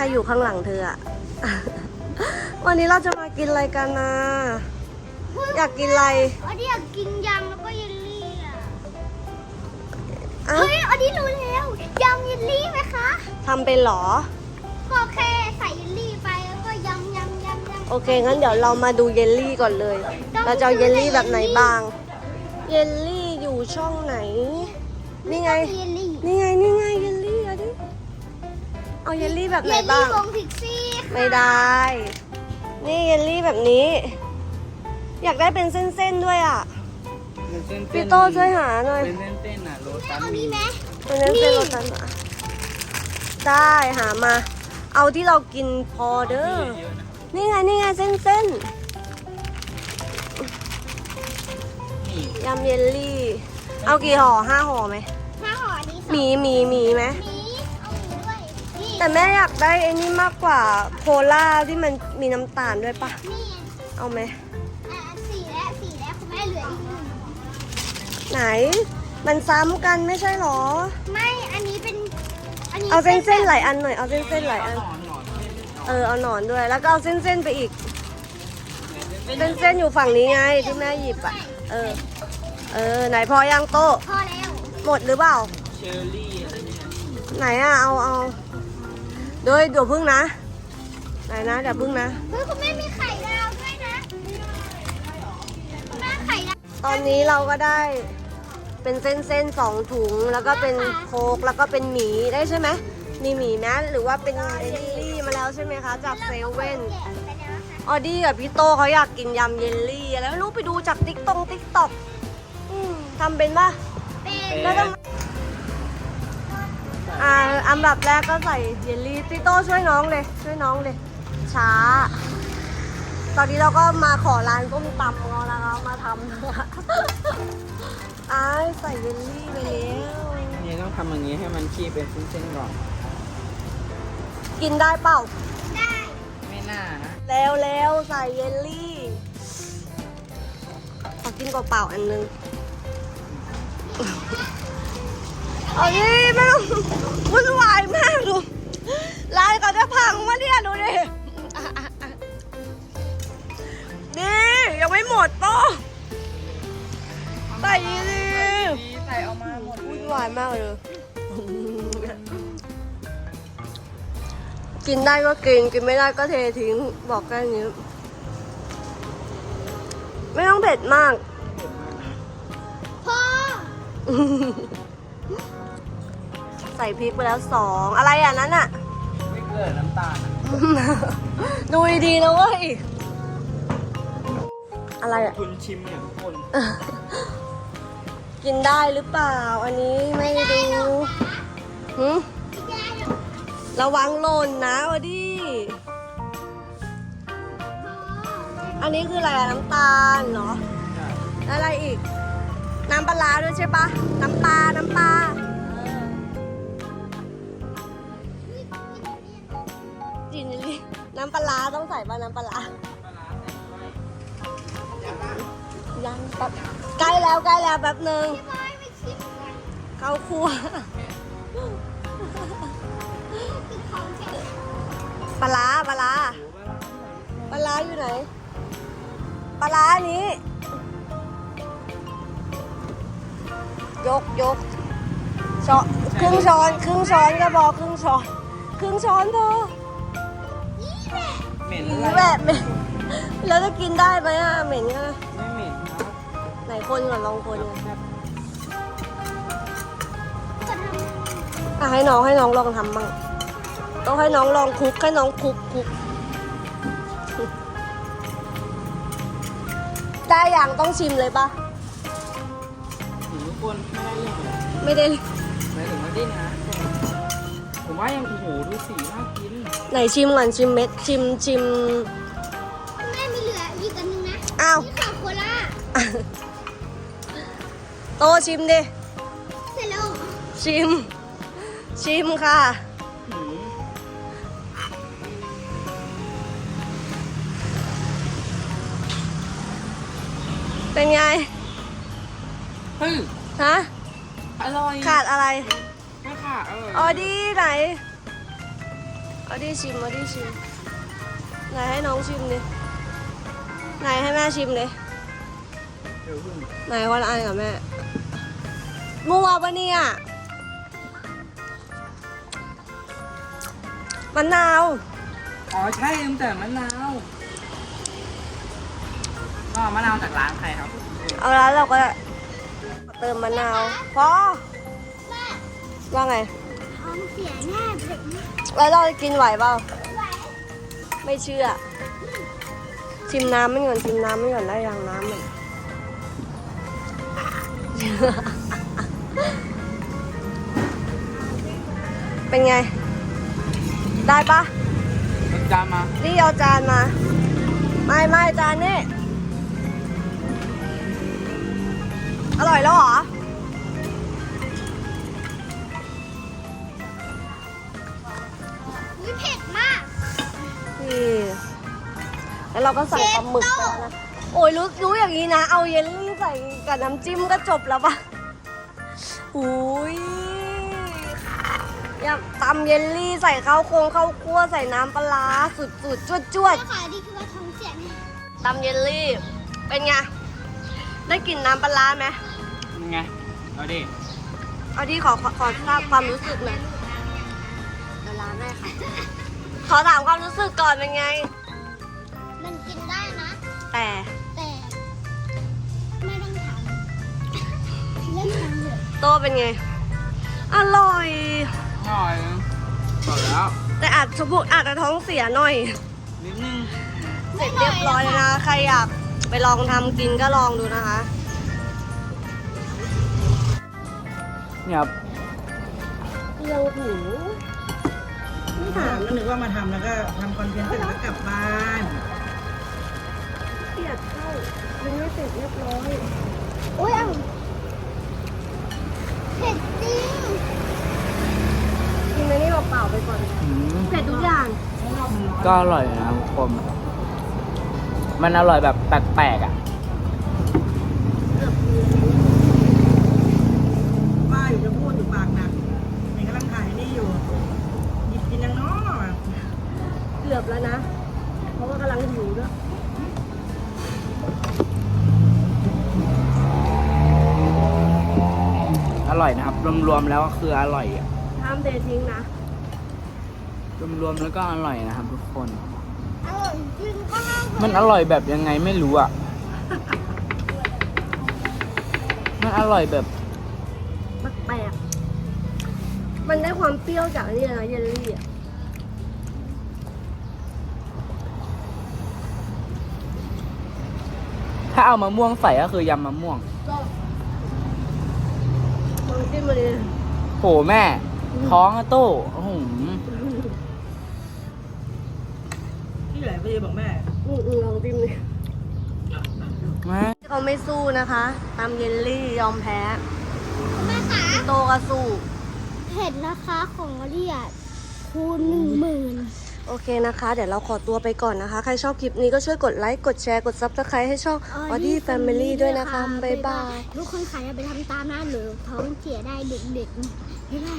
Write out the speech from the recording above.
รอยู่ข้างหลังเธออะ วันนี้เราจะมากินอะไรกันนะ อยากกินอะไรอันนี้อยากกินยำแล้วก็เยลลี่อะอ้าวเฮ้ยอันนี้รู้แล้วยำเยลลี่ไหมคะ ทำเป็นเหรอ ก็แค่ใส่เยลลี่ไปแล้วก็ยำยำยำยำโอเค งั้นเดี๋ยวเรามาดูเยลลี่ก่อนเลย เราจะเอาเยลลี่แบบไหนบ้าง เยลลี่อยู่ช่องไหน นี่ไงเยลลี่ เอาเยลลี่แบบไหนเยลบ้าลี่ง วงพิกซี่ค่ะไม่ได้ นี่เยลลี่แบบนี้ อยากได้เป็นเส้นๆด้วยอะเป็นเส้นๆพี่โตช่วยหาหน่อย เป็นเส้นๆน่ะโรตัสเอานี้ไหม เป็นเส้นๆรสจันอะได้หามา เอาที่เรากินพอเด้อ เยอะๆนะนี่ไงนี่ไงเส้นนี่ๆยำเยลลี่ เอากี่ห่อห้าห่อไหมถ้าห่ออันนี้สองหมีหมีหมีไหมหมีเอาหมีด้วยนี่ แต่แม่อยากได้ไอ้นี่มากกว่าโคลาที่มันมีน้ำตาลด้วยปะนี่เอาไหมอะสี่แล้วสี่แล้วคุณแม่เหลืออีกหนึ่งไหน มันซ้ำกันไม่ใช่หรอ ไม่อันนี้เป็นอันนี้เอาเส้นป็เส้นแบบหลายอันหน่อยเอาเส้นเส้นหลายอันหนอนหนอนเออเอาหนอนด้วย แล้วก็เอาเส้นเส้นๆไปอีก เส้นเส้นๆอยู่ฝั่งนี้ไงที่แม่หยิบอะ เออ เออ ไหนพอยังโตะพอแล้วหมดหรือเปล่า เชอร์รี่อะไรเนี่ยไหนอะเอาเอา โดยเดี๋ยวพึ่งนะไหนนะเดี๋ยวพึ่งนะ เฮ้ยคุณแม่มีไข่ดาวด้วยนะคุณแม่ไข่ดาวตอนนี้เราก็ได้เป็นเส้นเส้นๆสองถุงแล้วก็เป็นโคกแล้วก็เป็นหมีได้ใช่ไหมมีหมีนะหรือว่าเป็นเอลลี่มาแล้วใช่ไหมคะจากเซเว่นแกะไปแล้วค่ะออดี้กับพี่โตเขาอยากกินยำเยลลี่อะไรไม่รู้ไปดูจากติ๊กตงติ๊กต็อกทำเป็นปะเป็นแล้วต้อง อ่าอันดับแรกก็ใส่เยลลี่พี่โตช่วยน้องเลย ช่วยน้องเลย ช้า ตอนนี้เราก็มาขอร้านต้มตำเราแล้วมาทำ อ้ายใส่เยลลี่ไปแล้วนี่ต้องทำอย่างนี้ให้มันขี้เป็นเส้นๆก่อน กินได้เปล่าได้ไม่น่านะแล้วแล้วใส่เยลลี่ขอกินเปล่าๆอันนึง เอาดิไม่ต้องวุ่นวายมากดูร้านก็จะพังมาเนี่ยดูดินี่ยังไม่หมดโตะใส่ดิใส่เอามาหมดวุ่นวายมากเลย กินได้ก็กิน กินไม่ได้ก็เททิ้งบอกแค่นี้ ไม่ต้องเผ็ดมากพอ ใส่พริกไปแล้วสองอะไรอะนั้นอะ ไม่เกิดน้ำตาลอะดูดีๆนะเว้ย อะไรอะ คุณชิมอย่างคนกินได้หรือเปล่า อันนี้ไม่ดูหึไม่ได้หรอกระวังหล่นนะวะดิอันนี้คืออะไรอะน้ำตาลเหรอแล้วอะไรอีก น้ำปลาร้าด้วยใช่ปะน้ำปลา น้ำปลา น้ำปลาร้าต้องใส่ปะน้ำปลาร้ายังแป๊บใกล้แล้วใกล้แล้วแป๊บหนึ่งเข้าครัวปลาปลาปลาอยู่ไหน ปลาอันนี้ ยกยกช้อนครึ่งช้อน ครึ่งช้อนก็พอครึ่งช้อน ครึ่งช้อนพอะ เหม็นหอะไรรือแบบเหม็นแล้วจะกินได้ไหมอะเหม็นอะไม่เหม็นครับไหนคนก่อนลองคนก่อนจะทอะให้น้องให้น้องลองทำบ้างต้องให้น้องลองคลุกให้น้องคลุกคลุกได้อย่างต้องชิมเลยปะหนูทุกคนไม่ได้เรื่องเลยไม่ได้ หมายถึงว่าดิ้นนะผม ว่ายังโอ้โหดูสีน่ากินไหนชิมก่อนชิมเม็ดชิมชิมำแม่มีเหลืออีกอันนึงนะอ้าวนี่ค่ะโคล่าโตชิมดิ เสร็จแล้วเหรอชิม ชิมค่ะ หืมเป็นไง เฮ้ย ฮะ อร่อย ขาดอะไร ไม่ขาดอร่อยออดี้ไหนเอาดิชิมเอาดิชิม ไหนให้น้องชิมดิ ไหนให้แม่ชิมดิ เดี๋ยวพึ่งไหนวันละอันกับแม่มัวปะเนี่ยมะนาว อ๋อ ใช่ลืมแต่มะนาวก็มะนาวจากร้านใครครับ เอาแล้วเราก็เติมมะนาวพอแม่ ว่าไงท้องเสียแน่เด็กแล้วเราจะกินไหวเปล่าไหวไม่เชื่อ ชิมน้ำไม่ก่อนชิมน้ำไม่ก่อนได้ยังน้ำมันเป็นไง ได้ปะรสจานมา นี่เอาจานมา ไม่ไม่จานนี่ อร่อยแล้วเหรอ แล้วเราก็ใส่ปลาหมึกไปแล้วนะโอ้ยรู้รู้อย่างนี้นะ เอาเยลลี่ใส่กับน้ำจิ้มก็จบแล้วปะหูยอยากตำเยลลี่ใส่ข้าวโครงข้าวคั่วใส่น้ำปลาร้าสุดสุดจวดจวดแม่ขาดีคือว่าท้องเสียแน่ๆตำเยลลี่ เป็นไง ได้กลิ่นน้ำปลาร้าไหมไง เอาดิ เอาที่ขอขอขอทราบความรู้สึกหน่อยปลาร้าแม่ค่ะ ขอถามความรู้สึกก่อนเป็นไง มันกินได้นะ แต่แต่ไม่ต้องทำเล่นทำเถอะโตเป็นไง อร่อยอร่อยบอกแล้ว แต่อาจจะพูดอาจจะท้องเสียหน่อย นิดนึง เสร็จเรียบร้อยแล้วนะ ใครอยากไปลองทำกินก็ลองดูนะคะ เนี่ยครับเรียวหูไม่ถามก็นึกว่ามาทำแล้วก็ทำคอนเทนต์เสร็จแล้วก็กลับบ้าน เสร็จเรียบร้อยอุ้ยเอาเผ็ดจริงกินในนี่เปล่าๆไปก่อนอืมเสร็จทุกอย่างก็อร่อยนะครับทุกคนมันอร่อยแบบแปลกๆอะ ร่อยนะครับ รวมๆแล้วก็คืออร่อยอะห้ามเททิ้งนะรวมๆแล้วก็อร่อยนะครับ ทุกคน อร่อยจริงก็ห้ามมันอร่อยแบบยังไงไม่รู้อะ มันอร่อยแบบแปลกๆมันได้ความเปรี้ยวจากอันนี่นะเยลลี่อะถ้าเอามะม่วงใส่ก็คือยำมะม่วงล องจิ้มมาดิโหแม่ ท้องอะโต้โอ้โหที่ไหนไปบอกแม่อืมๆลองจิ้มดิแม่เขาไม่สู้นะคะตามเยลลี่ยอมแพ้แม่ขาโตก็สู้เผ็ดนะคะของเรียดคูณหนึ่งหมื่น โอเคนะคะ เดี๋ยวเราขอตัวไปก่อนนะคะ ใครชอบคลิปนี้ก็ช่วยกดไลค์ กดแชร์ กด s u b สไครต์ให้ช่อง Audi Family ด้วยนะคะ บ๊ายบาย ทุกคนขายอย่าไปทำตามนะหรือท้องเสียได้เด็กๆไม่ได้